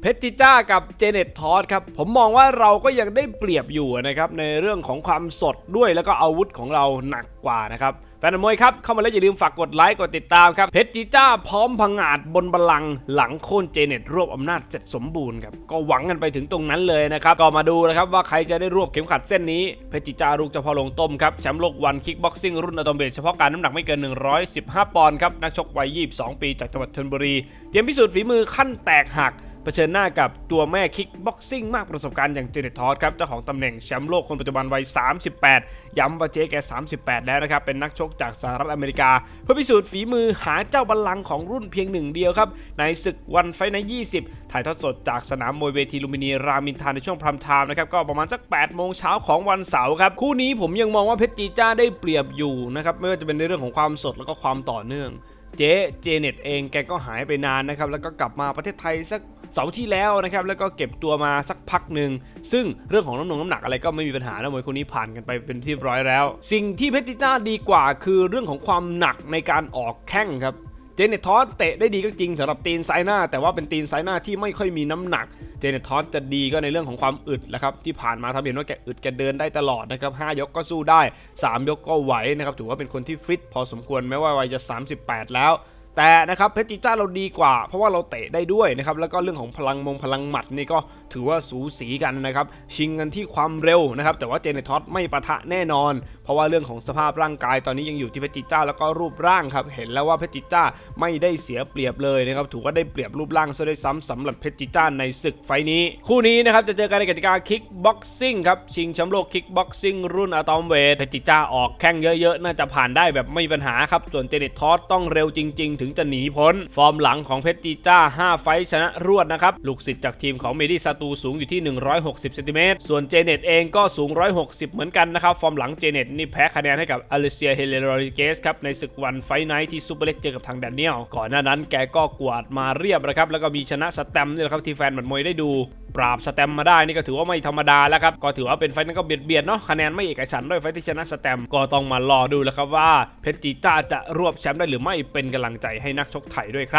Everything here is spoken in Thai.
เพชรจิจ้ากับเจเน็ตทอสครับ ผมมองว่าเราก็ยังได้เปรียบอยู่นะครับ ในเรื่องของความสดด้วยแล้วก็อาวุธของเราหนักกว่านะครับแฟนมวยครับ เข้ามาแล้วอย่าลืมฝากกดไลค์กดติดตามครับเพชรจิจ้าพร้อมพังอาจบนบัลลังก์หลังโค่นเจเน็ตรวบอำนาจเสร็จสมบูรณ์ครับ ก็หวังกันไปถึงตรงนั้นเลยนะครับ ก็มาดูนะครับว่าใครจะได้รวบเข็มขัดเส้นนี้ เพชรจิจ้าลูกเจ้าพ่อลงต้มครับ แชมป์โลกวันคิกบ็อกซิ่งรุ่นอะตอมเบทเฉพาะการน้ำหนักไม่เกิน 115 ปอนด์ครับนักชกวัย 22 ปีจากจังหวัดชลบุรีเตรียมพิสูจน์ฝีมือขั้นแตกหัก เผชิญหน้ากับตัวแม่คิกบ็อกซิ่งมากประสบการณ์อย่างเจเนตทอสครับเจ้าของตำแหน่งแชมป์โลกคนปัจจุบันวัย 38 ย้ำว่าเจ๊แก 38 แล้วนะครับ เป็นนักชกจากสหรัฐอเมริกา เพื่อพิสูจน์ฝีมือหาเจ้าบัลลังก์ของรุ่นเพียงหนึ่งเดียวครับ ในศึกวันไฟใน 20 ถ่ายทอดสดจากสนามมวยเวทีลุมพินีรามินทราในช่วงพรามไทม์นะครับก็ประมาณสัก 8 โมงเช้าของวันเสาร์ครับคู่นี้ผมยังมองว่าเพชรจีจ้าได้เปรียบอยู่นะครับไม่ว่าจะเป็นในเรื่องของความสดแล้วก็ความต่อเนื่องเจ๊เจเน็ตเองแกก็หายไปนานนะครับแล้วก็กลับมาประเทศไทยสัก เสาร์ที่แล้วนะครับแล้วก็เก็บตัวมาสักพักหนึ่งซึ่งเรื่องของน้ำหนงน้ำหนักอะไรก็ไม่มีปัญหานะมวยคนนี้ผ่านกันไปเป็นที่บร้อยแล้ว สิ่งที่เพชรจิจ้าดีกว่า คือเรื่องของความหนักในการออกแข้งครับเจเนตทอสเตะได้ดีก็จริงสำหรับตีนไซน้าแต่ว่าเป็นตีนไซน้าที่ไม่ค่อยมีน้ำหนัก เจเนตทอสจะดีก็ในเรื่องของความอึดแหละครับที่ผ่านมาทำเห็นว่าแกอึดแกเดินได้ตลอดนะครับ5ยกก็สู้ได้ 3 ยกก็ไหวนะครับถือว่าเป็นคนที่ฟิตพอสมควรแม้ว่าวัยจะ 38 แล้ว แต่นะครับเพชรจิจ้าเราดีกว่า เพราะว่าเราเตะได้ด้วยนะครับแล้วก็เรื่องของพลังมงพลังหมัดนี่ก็ถือว่าสูสีกันนะครับชิงกันที่ความเร็วนะครับแต่ว่าเจเนทอสไม่ปะทะแน่นอน เพราะว่าเรื่องของสภาพร่างกายตอนนี้ยังอยู่ที่เพชรจิจ้าแล้วก็รูปร่างครับเห็นแล้วว่าเพชรจิจ้าไม่ได้เสียเปรียบเลยนะครับถือว่าได้เปรียบรูปร่างซะด้วยซ้ำสำหรับเพชรจิจ้าในศึกไฟท์นี้ คู่นี้นะครับจะเจอกันในกติกาคิกบ็อกซิ่งครับชิงแชมป์โลกคิกบ็อกซิ่งรุ่นอะตอมเวทเพชรจิจ้าออกแข้งเยอะๆ น่าจะผ่านได้แบบไม่มีปัญหาครับส่วนเจเน็ตทอสต้องเร็วจริง ๆ ถึงจะหนีพ้น ฟอร์มหลังของเพชรจิจ้า 5 ไฟชนะรวดนะครับลูกศิษย์จากทีมของเมดี้ซาตูสูงอยู่ที่ 160ซนติเมตรส่วนเจเน็ตเองก็สูง 160 เหมือนกันนะครับฟอร์มหลังเจเน็ตนี่แพ้คะแนนให้กับอลิเซียเฮเลโรริเกสครับในศึกวันไฟไนท์ที่ซูเปอร์เล็กเจอกับทางแดนเนียลก่อนหน้านั้นแกก็กวาดมาเรียบนะครับแล้วก็มีชนะสแตมนี่แหละครับที่แฟนหมัดมวยได้ดู ปราบสแตมมาได้นี่ก็ถือว่าไม่ธรรมดาแล้วครับก็ถือว่าเป็นไฟนั้นก็เบียดเบียดเนาะคะแนนไม่เอกฉันด้วยไฟที่ชนะสแตมก็ต้องมารอดูแล้วครับว่าเพชรจีจ้าจะรวบแชมป์ได้หรือไม่เป็นกำลังใจให้นักชกไทยด้วยครับ